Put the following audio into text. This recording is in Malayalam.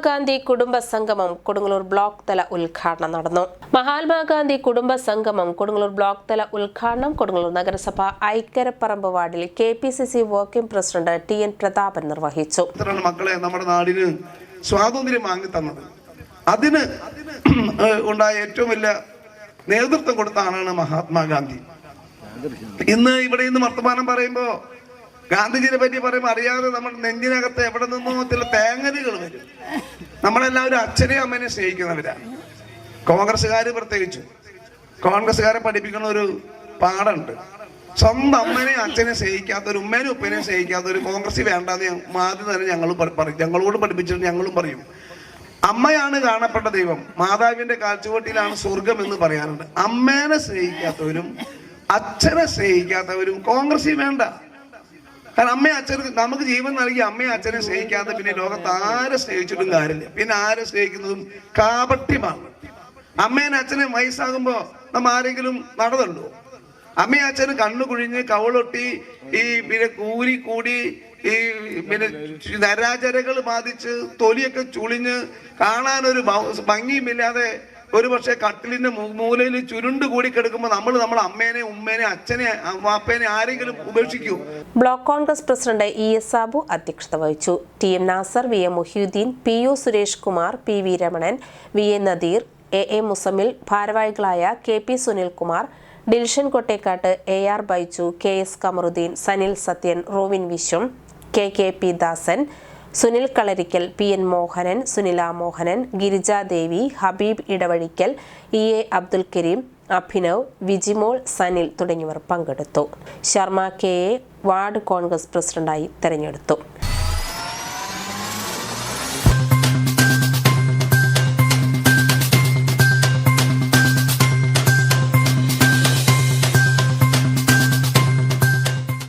മഹാത്മാഗാന്ധി കുടുംബ സംഗമം കൊടുങ്ങല്ലൂർ ബ്ലോക്ക് തല ഉദ്ഘാടനം നടന്നു. മഹാത്മാഗാന്ധി കുടുംബ സംഗമം കൊടുങ്ങല്ലൂർ ബ്ലോക്ക് തല ഉദ്ഘാടനം കൊടുങ്ങല്ലൂർ നഗരസഭ ഐക്കരപ്പറമ്പ് വാർഡിൽ K P C C working president T N Prathapan നിർവഹിച്ചു. മക്കളെ നമ്മുടെ നാടിന് സ്വാതന്ത്ര്യം വാങ്ങി തന്നത്. അതിന് ഉണ്ടായ ഏറ്റവും വലിയ നേതൃത്വം കൊടുത്ത ആളാണ് മഹാത്മാഗാന്ധി. ഇന്ന് ഇവിടെ ഇന്ന് വർത്തമാനം പറയുമ്പോ ഗാന്ധിജിയെ പറ്റി പറയുമ്പോൾ അറിയാതെ നമ്മൾ നെഞ്ചിനകത്ത് എവിടെ നിന്നോ ചില തേങ്ങലുകൾ വരും. നമ്മളെല്ലാവരും അച്ഛനെയും അമ്മേനെയും സ്നേഹിക്കുന്നവരാണ് കോൺഗ്രസ്സുകാർ പ്രത്യേകിച്ചു. കോൺഗ്രസ്സുകാരെ പഠിപ്പിക്കുന്ന ഒരു പാടുണ്ട് സ്വന്തം അമ്മനെയും അച്ഛനെ സ്നേഹിക്കാത്ത ഒരു ഉമ്മേനും ഉപ്പനെയും സ്നേഹിക്കാത്ത ഒരു കോൺഗ്രസ് വേണ്ടാന്ന് ആദ്യം തന്നെ ഞങ്ങൾ പറയും. ഞങ്ങളോട് പഠിപ്പിച്ചിട്ട് ഞങ്ങളും പറയും. അമ്മയാണ് കാണപ്പെട്ട ദൈവം. മാതാവിന്റെ കാൽച്ചുവട്ടിലാണ് സ്വർഗം എന്ന് പറയാറുണ്ട്. അമ്മേനെ സ്നേഹിക്കാത്തവരും അച്ഛനെ സ്നേഹിക്കാത്തവരും കോൺഗ്രസ് വേണ്ട. കാരണം അമ്മയും അച്ഛനും നമുക്ക് ജീവൻ നൽകി അമ്മയും അച്ഛനെ സ്നേഹിക്കാതെ പിന്നെ ലോകത്ത് ആരെ സ്നേഹിച്ചിട്ടും കാര്യമില്ല. പിന്നെ ആരെ സ്നേഹിക്കുന്നതും കാപട്യമാണ്. അമ്മേനും അച്ഛനും വയസ്സാകുമ്പോ നമ്മ ആരെങ്കിലും നടന്നുള്ളൂ അമ്മയും അച്ഛനും കണ്ണു കുഴിഞ്ഞ് കവളൊട്ടി ഈ പിന്നെ കൂരി കൂടി ഈ പിന്നെ നരാചരകൾ ബാധിച്ച് തൊലിയൊക്കെ ചുളിഞ്ഞ് കാണാനൊരു ഭംഗിയുമില്ലാതെ ഒരു പക്ഷേ കട്ടിലിന്റെ മൂലയിൽ ചുരുണ്ട് കൂടി കിടക്കുമ്പോൾ നമ്മൾ നമ്മളെ അമ്മേനെ ഉമ്മേനെ അച്ഛനെ വാപ്പേനെ ആരെങ്കിലും ഉപേക്ഷിക്കൂ. Block Congress president E S Sabu അധ്യക്ഷത വഹിച്ചു. T M Nasar V A Mohiyuddin P U Suresh Kumar P V Ramanan V A Nadeer A A Musammil ഭാരവാഹികളായ K P Sunilkumar Dilshan Kottekkat A R Baiju K S Kamaruddin Sanil Sathyan Rovin Viswam K K P Dasan Sunil Kalarikkal P N Mohanan Sunila Mohanan Girijadevi Habeeb Edavazhikkal E A Abdul Kareem Abhinav Vijimol Sanil തുടങ്ങിയവർ പങ്കെടുത്തു. Sharma K A ward Congress പ്രസിഡന്റായി തെരഞ്ഞെടുത്തു.